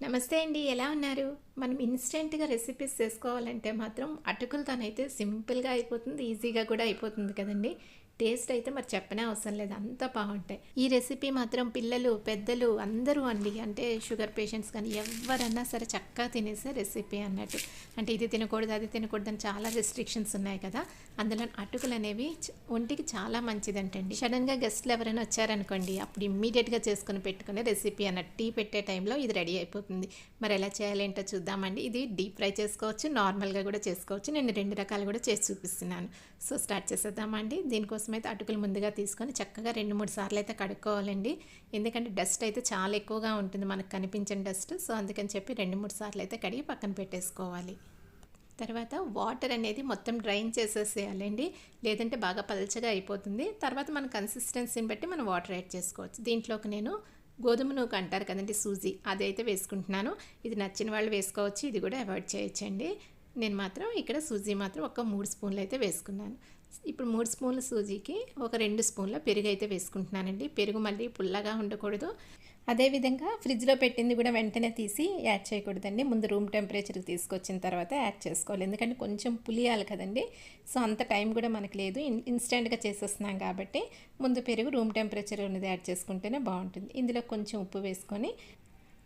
నమస్తే అండి ఎలా ఉన్నారు? మనం ఇన్స్టెంట్గా రెసిపీస్ చేసుకోవాలంటే మాత్రం అటుకులతోనైతే సింపుల్గా అయిపోతుంది ఈజీగా కూడా అయిపోతుంది కదండి. టేస్ట్ అయితే మరి చెప్పనే అవసరం లేదు. అంత బాగుంటాయి. ఈ రెసిపీ మాత్రం పిల్లలు పెద్దలు అందరూ అండి. అంటే షుగర్ పేషెంట్స్ కానీ ఎవరన్నా సరే చక్కగా తినేసే రెసిపీ అన్నట్టు. అంటే ఇది తినకూడదు అది తినకూడదు అని చాలా రెస్ట్రిక్షన్స్ ఉన్నాయి కదా. అందులో అటుకులు అనేవి ఒంటికి చాలా మంచిదంటండి. సడన్గా గెస్ట్లు ఎవరైనా వచ్చారనుకోండి అప్పుడు ఇమ్మీడియట్గా చేసుకుని పెట్టుకునే రెసిపీ అన్నట్టు టీ పెట్టే టైంలో ఇది రెడీ అయిపోతుంది. మరి ఎలా చేయాలేంటో చూద్దామండి. ఇది డీప్ ఫ్రై చేసుకోవచ్చు నార్మల్గా కూడా చేసుకోవచ్చు. నేను రెండు రకాలు కూడా చేసి చూపిస్తున్నాను. సో స్టార్ట్ చేసేద్దామండి. దీనికోసం అయితే అటుకులు ముందుగా తీసుకొని చక్కగా రెండు మూడు సార్లు అయితే కడుక్కోవాలండి. ఎందుకంటే డస్ట్ అయితే చాలా ఎక్కువగా ఉంటుంది మనకు కనిపించని డస్ట్. సో అందుకని చెప్పి రెండు మూడు సార్లు అయితే కడిగి పక్కన పెట్టేసుకోవాలి. తర్వాత వాటర్ అనేది మొత్తం డ్రైన్ చేసేసేయాలండి. లేదంటే బాగా పలచగా అయిపోతుంది. తర్వాత మన కన్సిస్టెన్సీని బట్టి మనం వాటర్ యాడ్ చేసుకోవచ్చు. దీంట్లోకి నేను గోధుమ నూక అంటారు కదండి సూజీ. అది అయితే వేసుకుంటున్నాను. ఇది నచ్చిన వాళ్ళు వేసుకోవచ్చు. ఇది కూడా అవాయిడ్ చేయొచ్చండి. నేను మాత్రం ఇక్కడ సూజీ మాత్రం ఒక మూడు స్పూన్లు అయితే వేసుకున్నాను. ఇప్పుడు మూడు స్పూన్ల సూజీకి ఒక రెండు స్పూన్ల పెరుగు అయితే వేసుకుంటున్నానండి. పెరుగు మళ్ళీ పుల్లగా ఉండకూడదు. అదేవిధంగా ఫ్రిడ్జ్లో పెట్టింది కూడా వెంటనే తీసి యాడ్ చేయకూడదండి. ముందు రూమ్ టెంపరేచర్కి తీసుకొచ్చిన తర్వాత యాడ్ చేసుకోవాలి. ఎందుకంటే కొంచెం పులియాలి కదండి. సో అంత టైం కూడా మనకు లేదు. ఇన్ ఇన్స్టెంట్గా చేసేస్తున్నాం కాబట్టి ముందు పెరుగు రూమ్ టెంపరేచర్ ఉన్నది యాడ్ చేసుకుంటేనే బాగుంటుంది. ఇందులో కొంచెం ఉప్పు వేసుకొని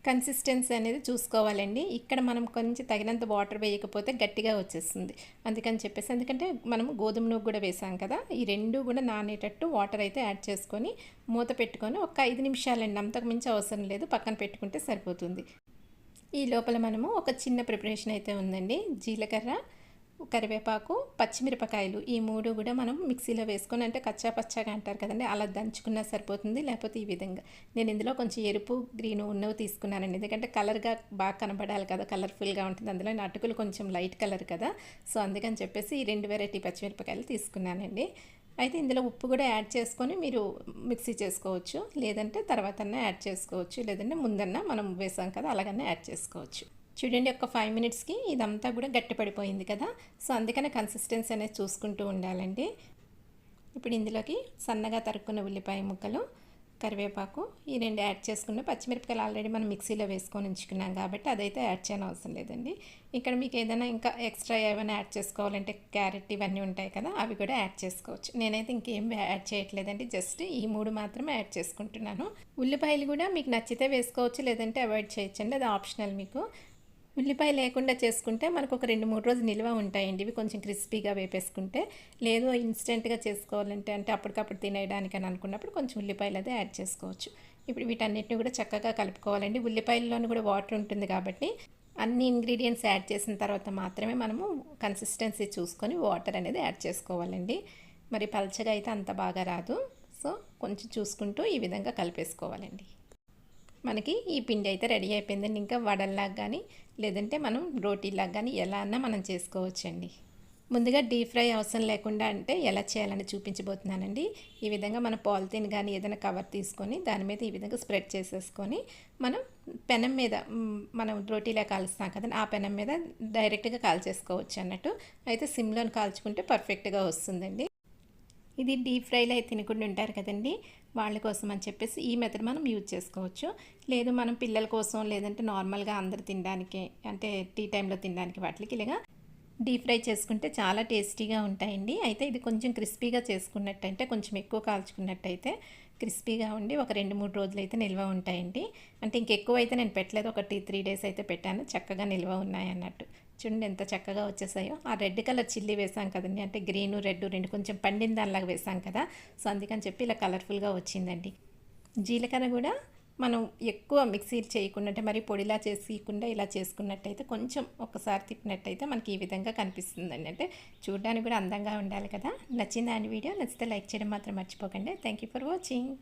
కన్సిస్టెన్సీ అనేది చూసుకోవాలండి. ఇక్కడ మనం కొంచెం తగినంత వాటర్ వేయకపోతే గట్టిగా వచ్చేస్తుంది. అందుకని చెప్పేసి ఎందుకంటే మనం గోధుమ నువ్వు కూడా వేసాం కదా ఈ రెండు కూడా నానేటట్టు వాటర్ అయితే యాడ్ చేసుకొని మూత పెట్టుకొని ఒక ఐదు నిమిషాలండి. అంతకు మించి అవసరం లేదు. పక్కన పెట్టుకుంటే సరిపోతుంది. ఈ లోపల మనము ఒక చిన్న ప్రిపరేషన్ అయితే ఉందండి. జీలకర్ర కరివేపాకు పచ్చిమిరపకాయలు ఈ మూడు కూడా మనం మిక్సీలో వేసుకొని అంటే కచ్చా పచ్చాగా అంటారు కదండి అలా దంచుకున్నా సరిపోతుంది. లేకపోతే ఈ విధంగా నేను ఇందులో కొంచెం ఎరుపు గ్రీన్ ఉన్నవి తీసుకున్నానండి. ఎందుకంటే కలర్గా బాగా కనబడాలి కదా కలర్ఫుల్గా ఉంటుంది. అందులో అటుకులు కొంచెం లైట్ కలర్ కదా. సో అందుకని చెప్పేసి ఈ రెండు వెరైటీ పచ్చిమిరపకాయలు తీసుకున్నానండి. అయితే ఇందులో ఉప్పు కూడా యాడ్ చేసుకొని మీరు మిక్సీ చేసుకోవచ్చు. లేదంటే తర్వాతన్నా యాడ్ చేసుకోవచ్చు. లేదంటే ముందన్నా మనం వేసాం కదా అలాగన్నా యాడ్ చేసుకోవచ్చు. చూడండి ఒక ఫైవ్ మినిట్స్కి ఇదంతా కూడా గట్టిపడిపోయింది కదా. సో అందుకనే కన్సిస్టెన్సీ అనేది చూసుకుంటూ ఉండాలండి. ఇప్పుడు ఇందులోకి సన్నగా తరుక్కున్న ఉల్లిపాయ ముక్కలు కరివేపాకు ఈ రెండు యాడ్ చేసుకున్న పచ్చిమిరపకాయలు ఆల్రెడీ మనం మిక్సీలో వేసుకొని ఉంచుకున్నాం కాబట్టి అదైతే యాడ్ చేయని అవసరం లేదండి. ఇక్కడ మీకు ఏదైనా ఇంకా ఎక్స్ట్రా ఏమైనా యాడ్ చేసుకోవాలంటే క్యారెట్ ఇవన్నీ ఉంటాయి కదా అవి కూడా యాడ్ చేసుకోవచ్చు. నేనైతే ఇంకేం యాడ్ చేయట్లేదండి జస్ట్ ఈ మూడు మాత్రమే యాడ్ చేసుకుంటున్నాను. ఉల్లిపాయలు కూడా మీకు నచ్చితే వేసుకోవచ్చు లేదంటే అవాయిడ్ చేయొచ్చండి అది ఆప్షనల్ మీకు. ఉల్లిపాయ లేకుండా చేసుకుంటే మనకు ఒక రెండు మూడు రోజులు నిల్వ ఉంటాయండి. ఇవి కొంచెం క్రిస్పీగా వేపేసుకుంటే లేదు ఇన్స్టెంట్గా చేసుకోవాలంటే అంటే అప్పటికప్పుడు తినేయడానికి అని అనుకున్నప్పుడు కొంచెం ఉల్లిపాయలు అదే యాడ్ చేసుకోవచ్చు. ఇప్పుడు వీటన్నిటిని కూడా చక్కగా కలుపుకోవాలండి. ఉల్లిపాయల్లోనూ కూడా వాటర్ ఉంటుంది కాబట్టి అన్ని ఇంగ్రీడియంట్స్ యాడ్ చేసిన తర్వాత మాత్రమే మనము కన్సిస్టెన్సీ చూసుకొని వాటర్ అనేది యాడ్ చేసుకోవాలండి. మరి పలచగా అయితే అంత బాగా రాదు. సో కొంచెం చూసుకుంటూ ఈ విధంగా కలిపేసుకోవాలండి. మనకి ఈ పిండి అయితే రెడీ అయిపోయిందండి. ఇంకా వడల్లాగా కానీ లేదంటే మనం రోటీలాగా కానీ ఎలా అన్నా మనం చేసుకోవచ్చండి. ముందుగా డీప్ ఫ్రై అవసరం లేకుండా అంటే ఎలా చేయాలని చూపించబోతున్నానండి. ఈ విధంగా మన పాలిథిన్ కానీ ఏదైనా కవర్ తీసుకొని దాని మీద ఈ విధంగా స్ప్రెడ్ చేసేసుకొని మనం పెనం మీద మనం రోటీలా కాలుస్తాం కదండి ఆ పెనం మీద డైరెక్ట్గా కాల్చేసుకోవచ్చు అన్నట్టు. అయితే సిమ్లోని కాల్చుకుంటే పర్ఫెక్ట్గా వస్తుందండి. ఇది డీప్ ఫ్రైలో అయితే తినకుండా ఉంటారు కదండి. వాళ్ళ కోసం అని చెప్పేసి ఈ మెథడ్ మనం యూజ్ చేసుకోవచ్చు. లేదు మనం పిల్లల కోసం లేదంటే నార్మల్గా అందరు తినడానికి అంటే టీ టైంలో తినడానికి వాటికి ఇలాగా డీప్ ఫ్రై చేసుకుంటే చాలా టేస్టీగా ఉంటాయండి. అయితే ఇది కొంచెం క్రిస్పీగా చేసుకున్నట్టయితే కొంచెం ఎక్కువ కాల్చుకున్నట్టయితే క్రిస్పీగా ఉండి ఒక రెండు మూడు రోజులు అయితే నిల్వ ఉంటాయండి. అంటే ఇంకెక్కువ అయితే నేను పెట్టలేదు. ఒక టీ త్రీ డేస్ అయితే పెట్టాను. చక్కగా నిల్వ ఉన్నాయి అన్నట్టు. చూడండి ఎంత చక్కగా వచ్చేసాయో. ఆ రెడ్ కలర్ చిల్లీ వేసాం కదండి. అంటే గ్రీన్ రెడ్ రెండు కొంచెం పండిన దానిలాగా వేసాం కదా. సో అందుకని చెప్పి ఇలా కలర్ఫుల్గా వచ్చిందండి. జీలకర్ర కూడా మనం ఎక్కువ మిక్సీ చేయకుండా మరి పొడిలా చేసుకుండా ఇలా చేసుకున్నట్టయితే కొంచెం ఒకసారి తిప్పినట్టయితే మనకి ఈ విధంగా కనిపిస్తుందండి. అంటే చూడడానికి కూడా అందంగా ఉండాలి కదా. నచ్చిందా అని వీడియో నచ్చితే లైక్ చేయడం మాత్రం మర్చిపోకండి. Thank you for watching